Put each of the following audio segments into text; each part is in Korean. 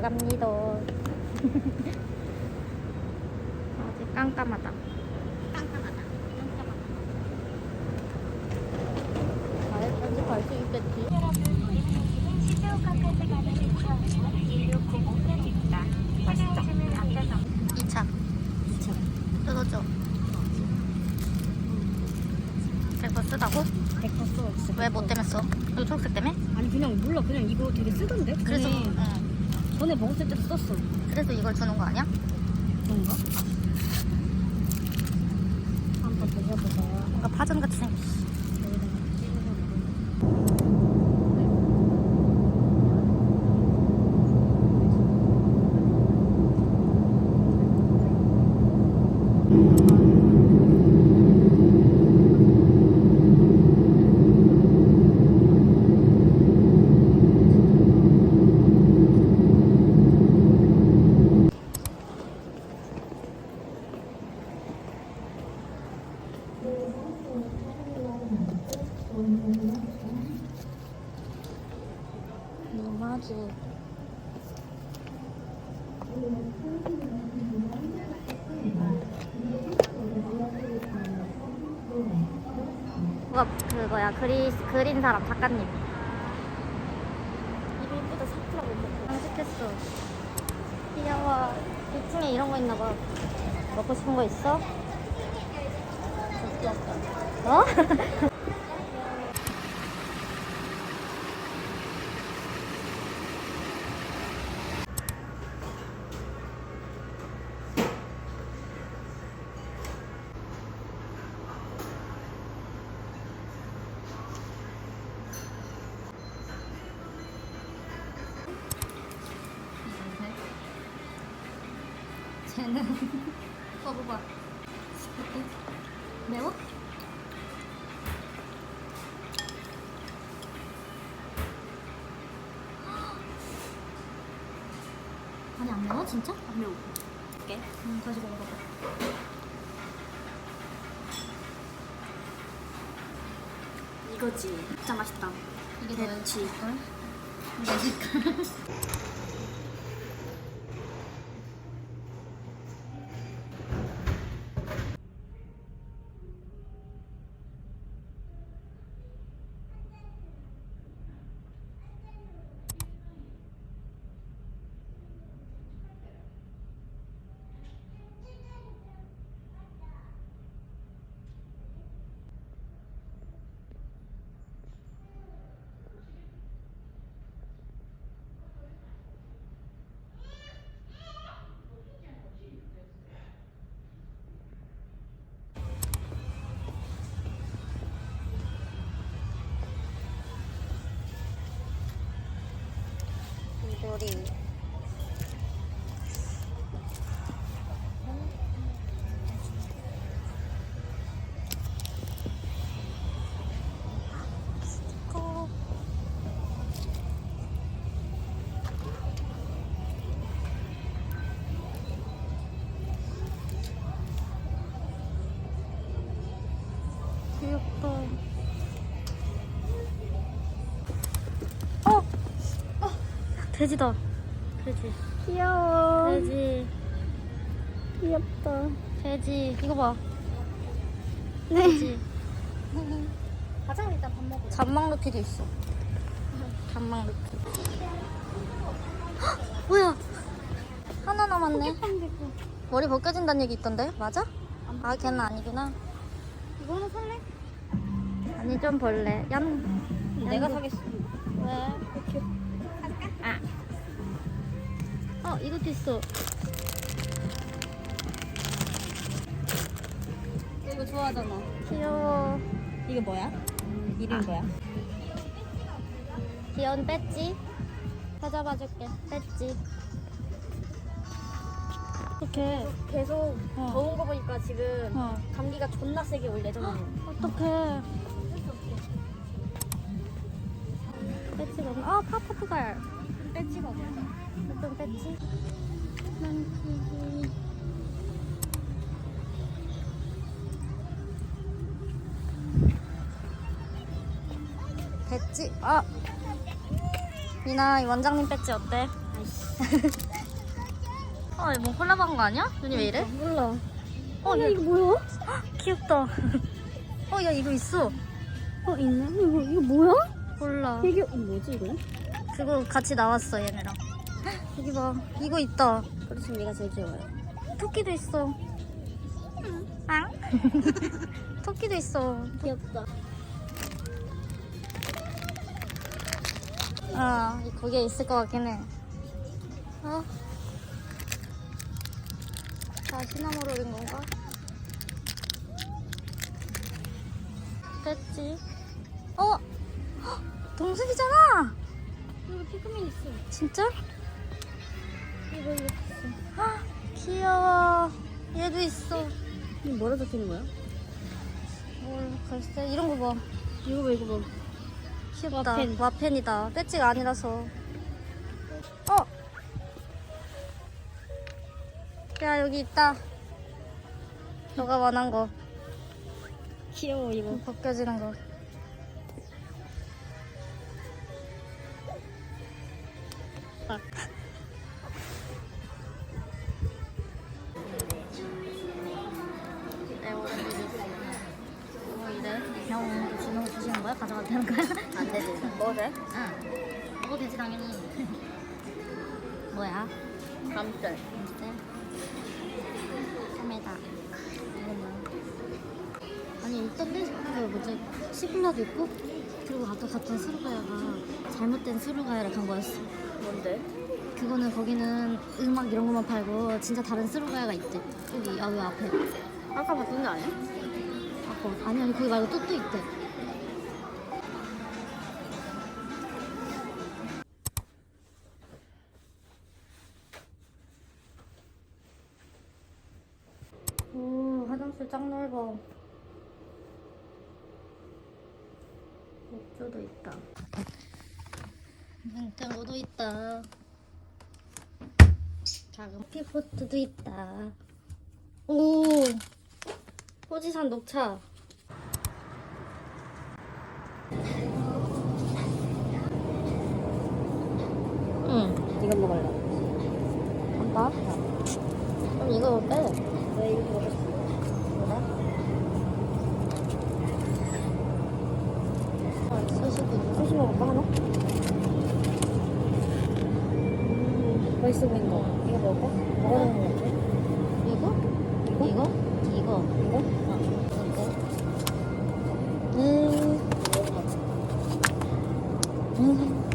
들어갑니다. 아직 깜깜하다. 깜깜하다. 깜깜하다. 잘 편집할 수 있겠지? 여러분, 우리는 지금 시즈오카까지 가는 차량은 1605편입니다. 차량은 앞에서 2차. 2차. 뜯어줘. 제거 쓰다고? 100%써 진짜 왜뭐 때문에 써? 너 초록색 때문에? 아니 그냥 몰라 그냥 이거 되게 쓰던데? 그래서 전에, 응. 전에 먹었을 때도 썼어 그래서 이걸 주는 거 아니야? 그런가? 한번 드셔보세요 뭔가 파전 같이 생겼어. 여기다가 찍어서 먹으면 너무하지. 그거 그거야 그리 그린 사람 작가님. 예쁘다 사쿠라 먹고 장식했어. 귀여워. 2층에 이런 거 있나 봐. 먹고 싶은 거 있어? 어? 쟤는 먹어봐. 매워? 아니 안 매워 진짜? 안 매워 어때? 음 다시 먹어봐. 이거지 진짜 맛있다 이게 대치. 걸? 내 색깔. 이 돼지다. 돼지. 귀여워 돼지. 귀엽다 돼지. 이거 봐. 돼지. 가자 일단 밥 먹어 잔망 루피도 있어. 잔망 루피. 헉, 뭐야? 하나 남았네. 머리 벗겨진다는 얘기 있던데? 맞아? 아, 걔는 아니구나. 이거 하나 살래? 아니, 좀 벌래. 얌. 내가 얌. 사겠어 왜? 이렇게 어, 이것도 있어. 이거 좋아하잖아 귀여워. 이게 뭐야? 이름이 뭐야? 귀여운 배지. 찾아봐 줄게. 배지. 어떡해. 계속 어. 더운 거 보니까 지금 어. 감기가 존나 세게 올 예정이네 어떡해. 배지 너무. 아, 파파프갈. 어떤 배지? 만지기. 배지. 아. 미나, 이 원장님 배지 어때? 아이씨 어, 이거 뭐 콜라보 한 거 아니야? 눈이 왜 이래? 몰라. 어, 야, 이거 뭐야? 귀엽다. 어, 야, 이거 있어. 어 있네. 이거 이거 뭐야? 몰라. 되게 어, 뭐지 이거? 그거 같이 나왔어, 얘네랑. 여기 봐. 이거 있다. 그렇지만 얘가 제일 귀여워요. 토끼도 있어. 앙? 토끼도 있어. 귀엽다. 아, 거기에 있을 것 같긴 해. 어? 다 시나모롤인 건가? 됐지. 어? 헉, 동숲이잖아! 이거 피그민 있어. 진짜? 이거 이거 있어. 헉, 귀여워. 얘도 있어. 이거 뭐라 적혀있는 거야? 뭘, 글쎄, 이런 거 봐. 이거 봐 이거 봐. 귀엽다. 와펜. 와펜이다. 배지가 아니라서. 어? 야, 여기 있다. 너가 원한 거. 귀여워 이거. 벗겨지는 거. 거 거야? 가져가도 되는 거야? 안 되지. 먹어도 돼? 응. 먹어도 되지 당연히. 뭐야? 소매다. 이거 뭐야? 아니 있던데 그 뭐지 시블라도 있고 그리고 아까 갔던 수루가야가 잘못된 수루가야를 간 거였어. 뭔데? 그거는 거기는 음악 이런 것만 팔고 진짜 다른 수루가야가 있대. 여기 여기 앞에. 아까 봤던 데 아니야? 아까 아니 아니 거기 말고 또 또 있대. 욕조도 있다. 냉장고도 있다. 작은 피포트도 있다. 오, 호지산 녹차. 응, 이거 먹을래. 나? 그럼 이거 빼. 왜 이렇게 먹고 싶어? 그래? 소시도 있다. 수시 먹을까 하나? 음, 맛있어 보인다. 이거 먹을까? 먹어보는 거 같아. 이거? 이거? 이거? 이거. 이거? 음. 음.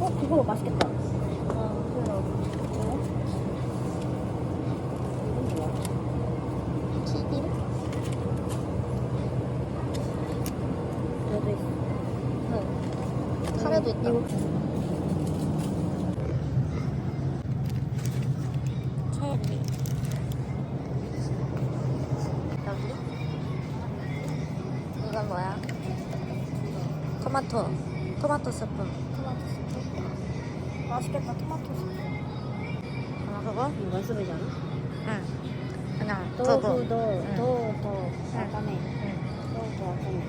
어 그거 맛있겠다. 어. 카레도 있다. 이거? 체리. 여기? 이건 뭐야? 토마토. 스프. 토마토 스프. 맛있겠다 토마토 스프. 하나 그거? 이거 않아? 응. 더더 두부. 더 응. 더더 약간의 응. 더더 약간의.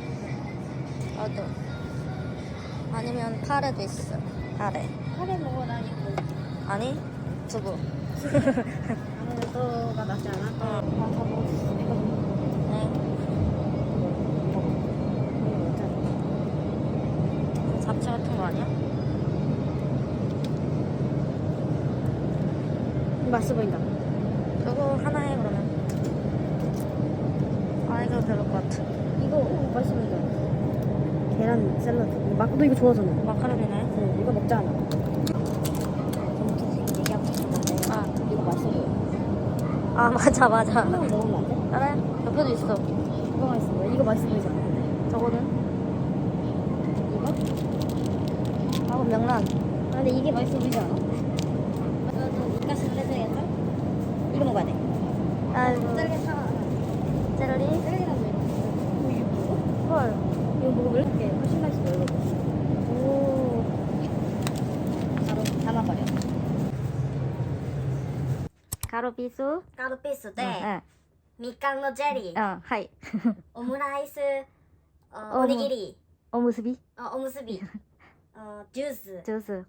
어두. 아니면 파래도 있어. 파래. 카레 먹어라 이거. 아니 두부. 아무래도 더가 낫지 않아? 더. 다 먹을 수 있어. 이거 네. 잡채 같은 거 아니야? 맛있어 보인다. 그거 하나 해 그러면. 아 이거 별로 것 같아. 이거 어, 맛있어 보인다. 계란 샐러드. 막, 너 이거 좋아하잖아. 마카로니네. 응, 이거 먹자 하나. 아, 이거 맛있어 보여. 아 맞아 맞아. 하나만 먹으면 안 돼? 그래? 옆에도 있어. 이거 맛있어 보여. 이거 맛있어 보이지 않아? 저거는? 이거? 하고 명란. 아, 근데 이게 맛있어 보이지 않아? 가루피스 가루비수, 네. 미깡의 제리. 어, 하이. 오므라이스, 어, 오니기리. 어무스비? 어, 오무스비. 어 주스. 주스.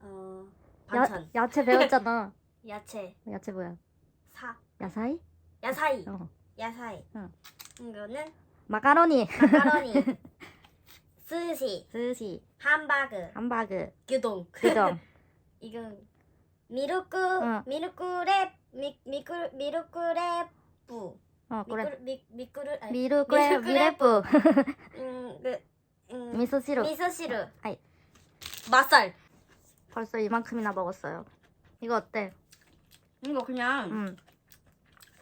어 반찬. 야, 야채 배웠잖아. 야채. 야채 뭐야? 사. 야사이? 야사이. 어. 야사이. 응. 이거는 마카로니. 마카로니. 스시. 스시. 함바그. 함바그. 규동. 규동. 이건 미루쿠 어. 미루쿠레 미 미쿠 미루쿠레부. 어, 그래. 미 미쿠르 미루쿠레 미레부. 미소시루. 미소시루. 아이. 맛살 벌써 이만큼이나 먹었어요. 이거 어때? 이거 그냥 음.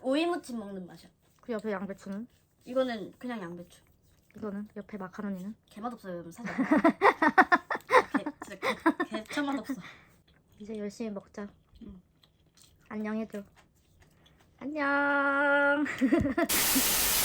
오이무침 먹는 맛이야 그 옆에 양배추는? 이거는 그냥 양배추 이거는 옆에 마카로니는? 개맛 없어요 여러분 사자 개, 진짜 개, 개차맛 없어 이제 열심히 먹자. 응. 안녕 해줘. 안녕.